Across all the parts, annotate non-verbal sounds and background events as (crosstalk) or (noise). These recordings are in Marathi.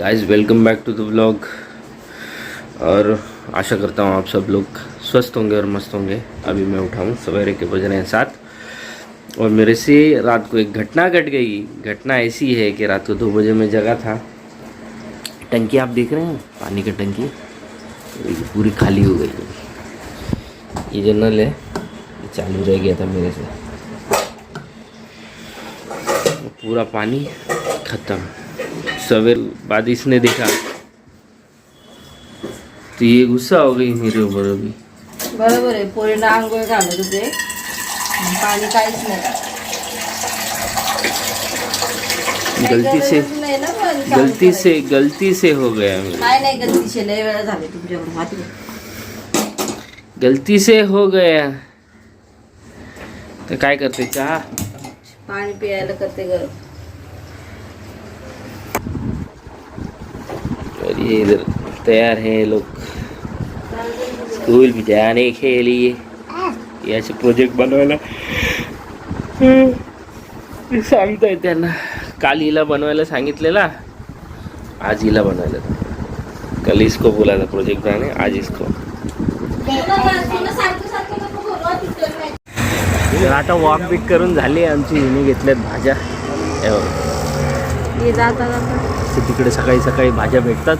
Guys welcome back to the vlog और आशा करता हूँ आप सब लोग स्वस्थ होंगे और मस्त होंगे। अभी मैं उठाऊँ सवेरे के बज रहे हैं साथ और मेरे से रात को एक घटना घट गट गई। घटना ऐसी है कि रात को दो बजे मैं जगा था। टंकी आप देख रहे हैं? पानी की टंकी। पूरी खाली हो गई। ये जो नल है चालू रह गया था मेरे से। पूरा पानी खत्म। सवेर बाद इसने देखा। तो ये गुस्सा हो गई मेरे ऊपर अभी। बरोबर आहे पोरीनं आंघोळ घालत होते. पाणी काहीच नाही. काही गलती से गरजच नाही ना पण चालू गलती करायची. से गलती से हो गया मेरे। नाही नाही गलतीचे लय वेळा झाले तुमच्याकडून माहिती गलती से हो गया। तर काय करते? चहा? पाणी पियायला करते गरम. ये इधर तैयार है लोग। स्कूल भी जाने के लिए। ये असे प्रोजेक्ट बनवायला सांगताय त्यांना। काल हिला बनवायला सांगितलेला। आज हिला बनवायला कल इसको बोला था प्रोजेक्ट बनाने आज इसको। तर आता वॉक बिक करून झाली आमची. हिने घेतल्यात भाज्या. तिकडे सकाळी सकाळी भाज्या भेटतात.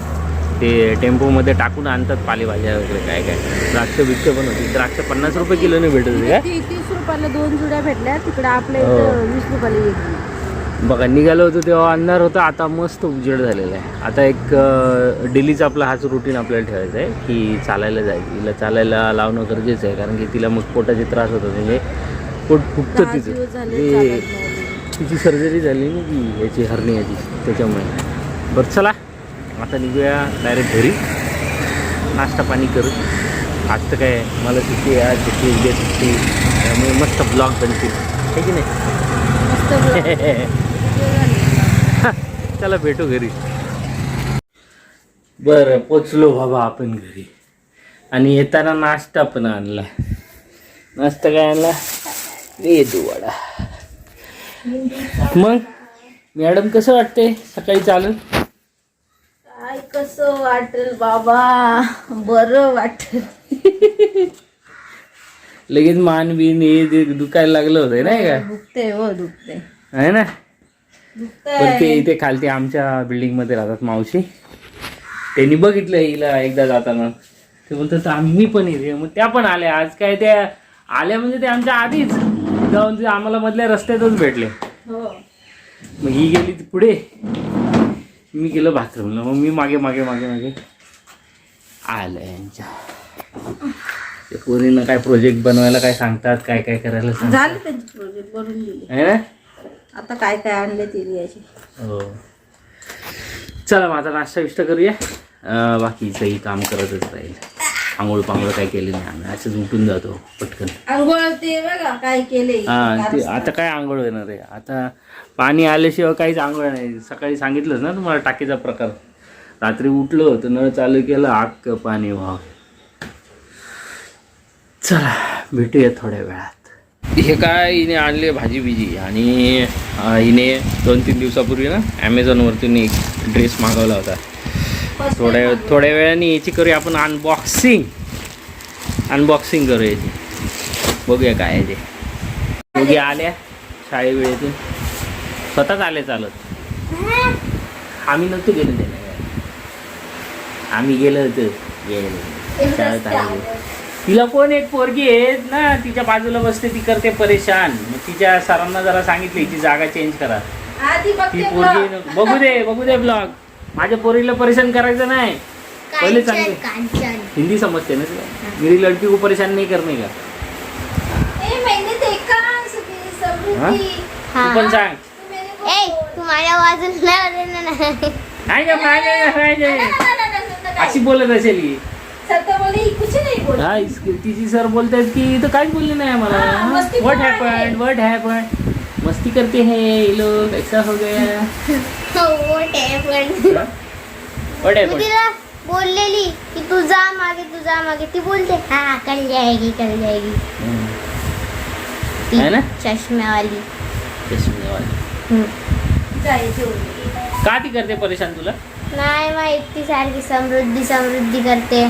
ते टेम्पोमध्ये टाकून आणतात पालेभाज्या वगैरे काय काय. द्राक्ष बिक्ष पण होती. द्राक्ष पन्नास रुपये किलोने भेटत होती काय तीस रुपयाला दोन जुड्या भेटल्या. तिकडे आपल्या हो. इथं वीस रुपयाला एक बघा निघालो होतो तेव्हा अंधार होता. आता मस्त उजेड झालेला आहे. आता एक डेलीचा आपला हाच रुटीन आपल्याला ठेवायचा आहे की चालायला जायचं तिला चालायला लावणं गरजेचं आहे. कारण की तिला मग पोटाचे त्रास होतात. म्हणजे पोट दहा तिचं. ते नाही. तिची सर्जरी झाली ना की याची हरण्याची. त्याच्यामुळे. बरं चला. आता निघूया डायरेक्ट घरी. नाश्ता पाणी करू आज तर काय मला सुट्टी आज सुट्टी उद्या सुट्टी त्यामुळे मस्त ब्लॉग बनतील आहे की नाही. (laughs) चला भेटू घरी. बरं पोचलो बाबा आपण घरी. आणि येताना नाश्ता पण आणला. नाश्ता काय आणला? मेदू वडा मग? मॅडम कसं वाटते सकाळी चालून? काय कसं वाटेल बाबा? बरं वाटेल. लगेच मान बिन हे दुखायला लागलं होतं नाही का? दुखते हो दुखते आहे ना? ते इथे खालती आमच्या बिल्डिंगमध्ये राहतात मावशी. त्यांनी बघितलं हिला एकदा जाताना. ते बोलतात आम्ही पण येते. मग त्या पण आल्या. आज काय त्या आल्या म्हणजे ते आमच्या आधीच. जाऊन ते आम्हाला मधल्या रस्त्यातच भेटले. हो. मग ही गेली ती पुढे. मी गेलो बाथरूमला मग मी मागे मागे मागे मागे. आलं यांच्या. पोरीनं काय प्रोजेक्ट बनवायला काय सांगतात काय काय करायला झाले त्यांचे प्रोजेक्ट बनवून दिले. आहे ना? आता काय काय आणले ते लिहायचे हो. चला आता नाश्ता बिष्टा करूया बाकीचंही काम करतच राहील. आंघोळ पांघोळ काय केली नाही आम्ही. असंच उठून जातो पटकन. आंघोळ ते बघा काय केले हा ते आता काय आंघोळ होणार आहे? आता पाणी आल्याशिवाय काहीच आंघोळ नाही. सकाळी सांगितलंच ना तुम्हाला टाकीचा प्रकार. रात्री उठलो होतं नळ चालू केलं अख्ख पाणी वाव चला भेटूया थोड्या वेळात. हे काय हिने आणले भाजी बिजी? आणि हिने दोन तीन दिवसापूर्वी ना ॲमेझॉनवरतून एक ड्रेस मागवला होता. थोड्या थोड्या वेळाने याची करूया आपण अनबॉक्सिंग अनबॉक्सिंग करूया याची. बघूया काय आहे ते. दोघी आल्या शाळे वेळेतून. स्वतःच आले चालत. आम्ही नव्हतो गेलो त्याला. आम्ही गेलो होतो. गेलो. शाळेत आलो. तिला कोण एक पोरगी आहे ना? तिच्या बाजूला बसते ती करते परेशान. मग तिच्या सरांना जरा सांगितली ती जागा चेंज करा. ती पोरगी बघू दे बघू दे ब्लॉग माझ्या पोरीला परेशान करायचं नाही. पहिले सांगते हिंदी समजते ना तुला? मेरी लड़की को परेशान नहीं करने का? ए, मैंने देखा हाँ? तू पण सांग. मेरे को- ए तुम्हाला वाजून नाही नाही का नाही नाही, नाही, ना, नाही. ना, ना, ना, ना, ना, अशी बोलत असेल सर तो बोले "ही कुछ नहीं बोल हा इस- तिची सर बोलतायत की इथं काहीच बोलले नाही हा, आम्हाला मस्ती व्हाट पण आहे. हॅपन व्हाट हॅपन मस्ती करते हैं ये लोग ऐसा हो गया। (laughs) (laughs) हॅपन की तू जा मागे तू जा मागे। ती बोलते हा कर जाएगी कर जाएगी। है ना? चष्म्यावाली हम्म. जायचे होते. का ती करते परेशान तुला नाही माहित ती सारखी समृद्धी समृद्धी करते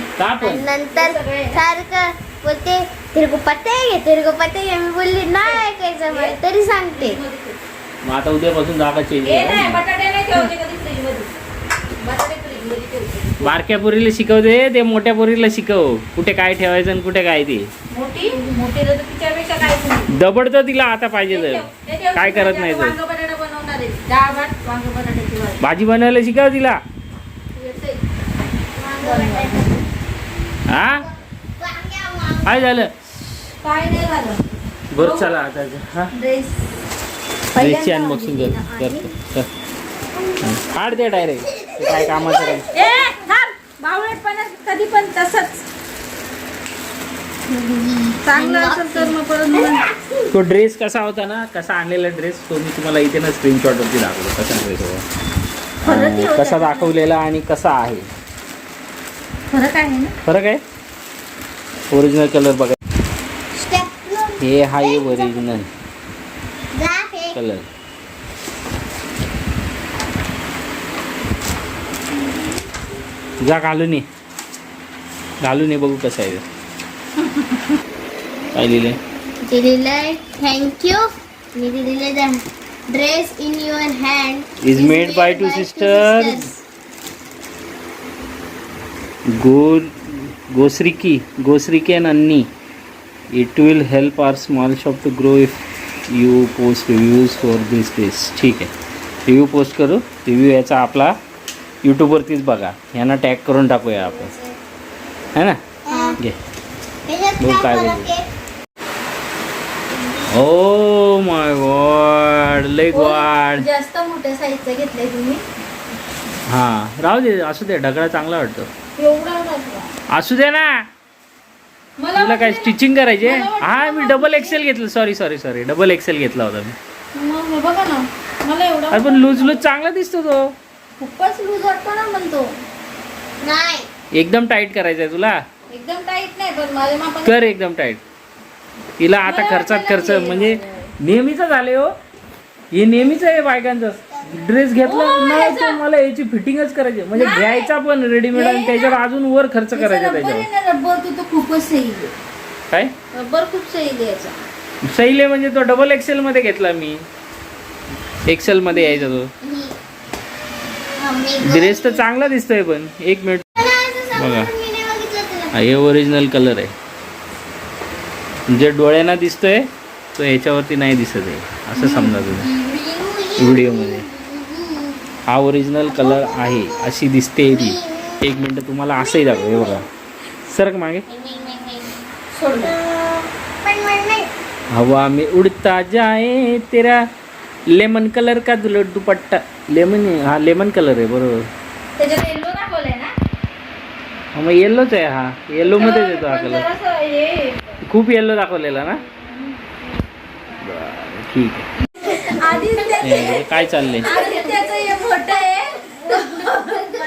नंतर. सारखं बोलते तेरे को पता है क्या? तेरे को पता है क्या?" मी बोलली नाही ऐकायचं मला तरी सांगते. मग आता उद्यापासून जागा चेंज हे नाही बटाटे नाही ठेवते कधी फ्रीजमध्ये बटाटे फ्रीजमध्ये ठेवते. बारक्या पोरीला शिकवते ते मोठ्या पोरीला शिकव. कुठे काय ठेवायचं आणि कुठे काय ते. मोठी? मोठी तर तिच्यापेक्षा दबडतं तिला आता पाहिजे ते तर. काय करत नाही वांग तर. बटाटा बनवणार आहे. डाळ भात वांग बटाट्याची भाजी भाजी बनवायला शिकव तिला. हा? काय झालं? काय नाही झालं. बरं चला आता हा? ड्रेस. ड्रेसची अनबॉक्सिंग कर करतो. कर. काढ दे डायरेक्ट काय कामाचं काय ए थांब. बावळटपणा कधी पण तसंच. चांगलं असेल तर मग परत मग तो ड्रेस कसा होता ना? कसा आणलेला ड्रेस तो मी तुम्हाला इथे ना स्क्रीनशॉट वरती दाखवतो. कसा ड्रेस होता होता कसा दाखवलेला आणि कसा आहे? फरक आहे ना? फरक आहे? ओरिजिनल कलर बघा. हे आहे. ओरिजिनल कलर जा घालून ये. घालून ये बघू कसं आहे. काय लिहिलंय? दिलेलं थँक्यू मी दिलेलं dress in your hand Is made by two sisters. Go Gosriki, Gosriki and Anni. It will help our small shop to grow if you post reviews for this dress. ठीक आहे. रिव्ह्यू पोस्ट करू. रिव्ह्यू याचा आपला यूट्यूबवरतीच बघा. यांना टॅग करून टाकूया आपण. है ना? घे. बोल काय बोलते? ओ माय गॉड लय गॉड जास्त मोठ्या साईजचं घेतलंय तुम्ही. हा. राहू दे. असू दे. ढगळा चांगला वाटतो. एवढा. असू दे ना. मला तुला काय स्टिचिंग करायचे हा मी डबल एक्सेल घेतलं. Sorry sorry sorry double XL घेतला होता मी. मग बघा ना. मला एवढा अरे पण लूज लूज चांगला दिसतो तो. खूपच लूज वाटतो ना म्हणतो. नाही. एकदम टाईट करायचा आहे तुला. एकदम टाईट नाही पण माझ्या मापाने कर एकदम टाईट तिला आता खर्चात खर्च म्हणजे नेहमीच झाले हो. हे नेहमीच आहे बायकांचं. ड्रेस घेतला हो, नाही तर मला याची फिटिंगच करायची. म्हणजे. घ्यायचा पण रेडीमेड आणि हे त्याच्यावर अजून वर खर्च करायचा त्याच्यावर. रब्बर तो खूपच सही आहे. काय? रब्बर खूप सही आहे याचा. सैले म्हणजे तो डबल एक्सेल मध्ये घेतला मी. एक्सेल मध्ये यायचा तो. ड्रेस तर चांगला दिसतोय पण. एक मिनिट. बघा. हे ओरिजिनल कलर आहे. जे डोळ्यांना दिसतोय तो ह्याच्यावरती नाही दिसत आहे. असं समजा तुम्ही. व्हिडिओमध्ये हा ओरिजिनल कलर आहे अशी दिसते ती. एक मिनिट तुम्हाला असंही दाखव हे बघा. सरक मागे. हवा में उड़ता जाए तेरा लेमन कलर का दुल- दुपट्टा. लेमन हा लेमन कलर आहे बरोबर. हा मग येल्लोच आहे हा. येल्लो मध्येच येतो हा कलर खूप येल्लो दाखवलेला ना? ठीक आहे. काय चाललंय आधीच त्याचं हे मोठं आहे मला हा. मोठं होतंय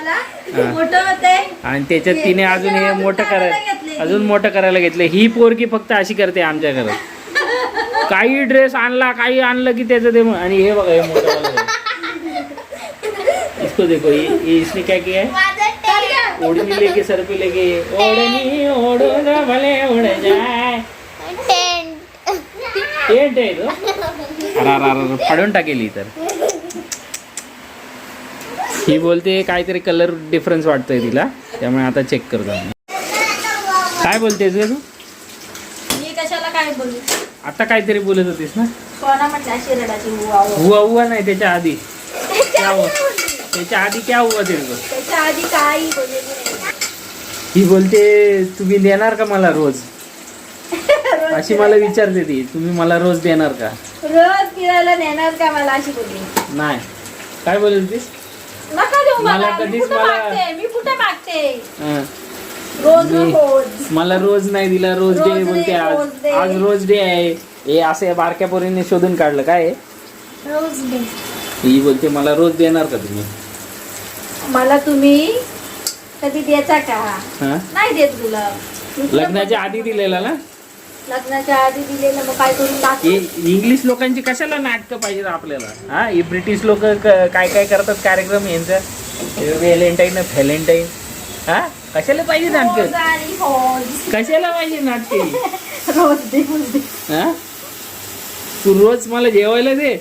आणि त्याच्यात तिने अजून हे मोठं करायला. अजून मोठं करायला घेतलं ही पोरगी फक्त अशी करते आमच्या घरात. (laughs) काही ड्रेस आणला काही आणलं की त्याचं ते आणि हे बघा हे मोठं. इसको देखो ये, इसने क्या किया है? ओढ़नी लेके सर पे लेके ओढ़नी ओढ़ो ना भले उड़ जाए. टेंट. आहे तो. अरे अरे अरे फाडून टाकेली तर. ही बोलते काहीतरी कलर डिफरन्स वाटतोय तिला त्यामुळे आता चेक करतो. काय बोलतेस ग तू? मी कशाला काय बोलू? आता काहीतरी बोलत होतीस ना? हुआ हुआ? नाही त्याच्या आधी. क्या हुआ? त्याच्या आधी क्या हुआ त्याच्या आधी नाही. ही बोलते तुम्ही देणार का मला रोज? अशी मला विचारते ती तुम्ही मला रोज देणार का? रोज फिरायला नेणार का मला अशी बोलली? नाही. काय बोलत होतीस? देऊ मला मला मी कधीच कुठं मला- मागते? मी कुठं मागते? हं. रोज मी- रोज. मला रोज नाही दिला रोज रोज डे दे, बोलते रोज आज. दे. आज रोज डे आहे. हे असे बारक्या पोरीने शोधून काढलं. काय? Rose day. ही बोलते मला रोज देणार का तुम्ही? मला तुम्ही कधी द्यायचा का? हा? नाही देत तुला. मी तुला लग्नाच्या आधी दिलेला ना? लग्नाच्या आधी दिलेलं मग काय करून टाक इंग्लिश लोकांची कशाला नाटकं पाहिजेत आपल्याला? हा? हे ब्रिटिश लोक काय काय करतात कार्यक्रम यांचं? Valentine Valentine. हा? कशाला पाहिजे नाटक. कशाला पाहिजे नाटके? (laughs) रोज दे रोज दे. हा? तू रोज मला जेवायला दे.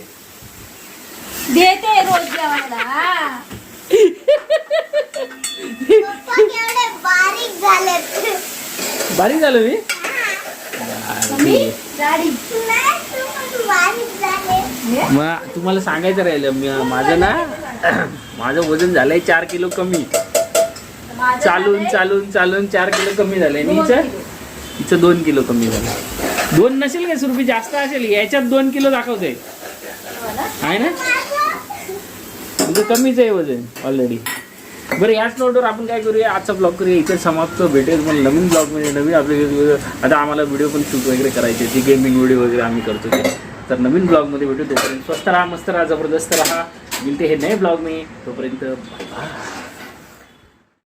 देते रोज जेवायला. (laughs) बारीक झालं मी? पण मग तुम्हाला सांगायचं राहिलं माझं ना माझं वजन झालंय चार किलो कमी. चालून चालून चालून चार किलो कमी झालंय. हिचं? हिचं दोन किलो कमी झालं दोन नसेल का सुरभी? जास्त असेल. याच्यात दोन किलो दाखवते आहे ना? तुझं कमीच आहे वजन ऑलरेडी बरं याच नोटवर आपण काय करूया? आजचा ब्लॉग करूया. इथे समाप्त भेटेल. मला नवीन ब्लॉगमध्ये नवीन आपले आता आम्हाला व्हिडिओ पण शूट वगैरे करायचे. ती गेमिंग व्हिडिओ वगैरे आम्ही करतो. ते तर नवीन ब्लॉगमध्ये भेटू तोपर्यंत स्वस्त राहा मस्त राहा जबरदस्त राहा. मिळते हे नये ब्लॉग मी. तोपर्यंत बाय बाय